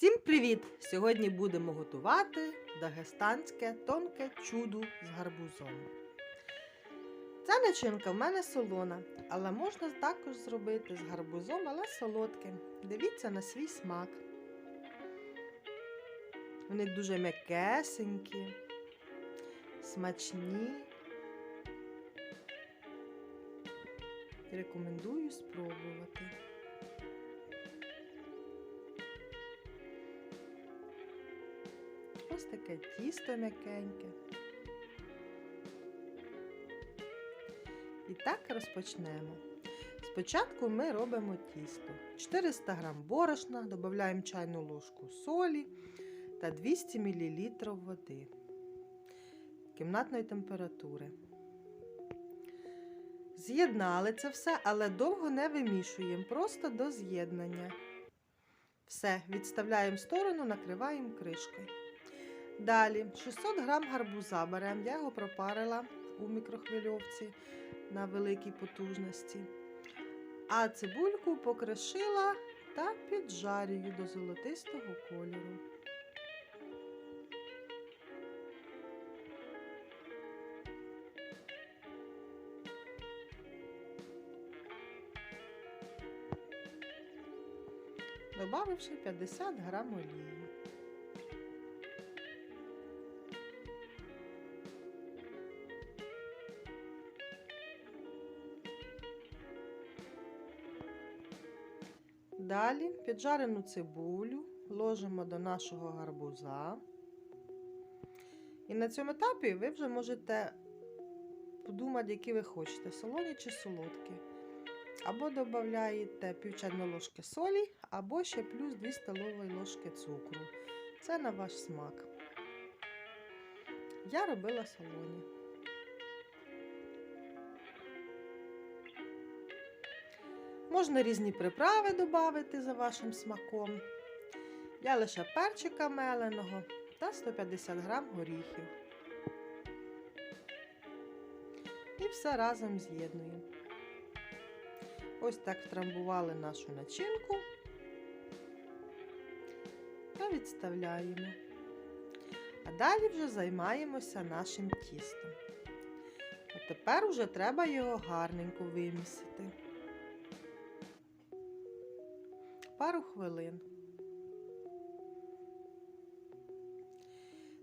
Всім привіт! Сьогодні будемо готувати дагестанське тонке чудо з гарбузом. Ця начинка в мене солона, але можна також зробити з гарбузом, але солодким. Дивіться на свій смак. Вони дуже м'якесенькі, смачні. Рекомендую спробувати. Ось таке тісто м'якеньке. І так розпочнемо. Спочатку ми робимо тісто. 400 г борошна, додаємо чайну ложку солі та 200 мл води кімнатної температури. З'єднали це все, але довго не вимішуємо, просто до з'єднання. Все, відставляємо в сторону, накриваємо кришкою. Далі 600 г гарбуза беремо, я його пропарила у мікрохвильовці на великій потужності. А цибульку покришила та піджарюю до золотистого кольору. Добавивши 50 грам олії. Далі піджарену цибулю ложимо до нашого гарбуза. І на цьому етапі ви вже можете подумати, які ви хочете, солоні чи солодкі. Або додаєте пів ложки солі, або ще плюс 2 столові ложки цукру. Це на ваш смак. Я робила солоні. Можна різні приправи додати за вашим смаком. Я лише перчика меленого та 150 грам горіхів. І все разом з'єднуємо. Ось так втрамбували нашу начинку та відставляємо. А далі вже займаємося нашим тістом. А тепер вже треба його гарненько вимісити. Пару хвилин.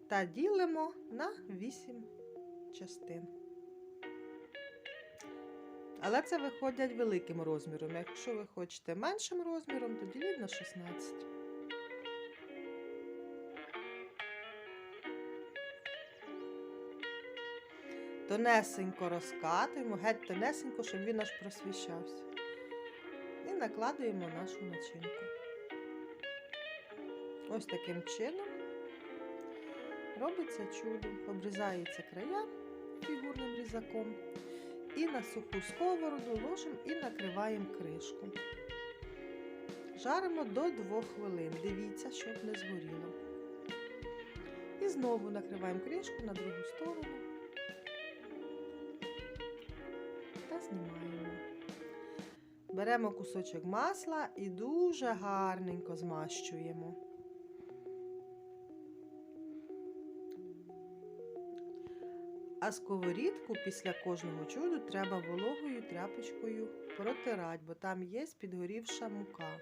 Та ділимо на 8 частин. Але це виходять великим розміром. Якщо ви хочете меншим розміром, то діліть на 16. Тонесенько розкатуємо, геть тонесенько, щоб він аж просвіщався. Накладуємо нашу начинку. Ось таким чином робиться чудо. Обрізаються края фігурним різаком. І на суху сковороду ложимо і накриваємо кришку. Жаримо до 2 хвилин. Дивіться, щоб не згоріло. І знову накриваємо кришку на другу сторону та знімаємо. Беремо кусочок масла і дуже гарненько змащуємо. А сковорідку після кожного чуду треба вологою тряпочкою протирати, бо там є підгорівша мука.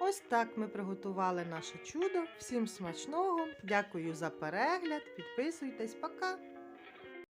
Ось так ми приготували наше чудо. Всім смачного! Дякую за перегляд. Підписуйтесь, пока!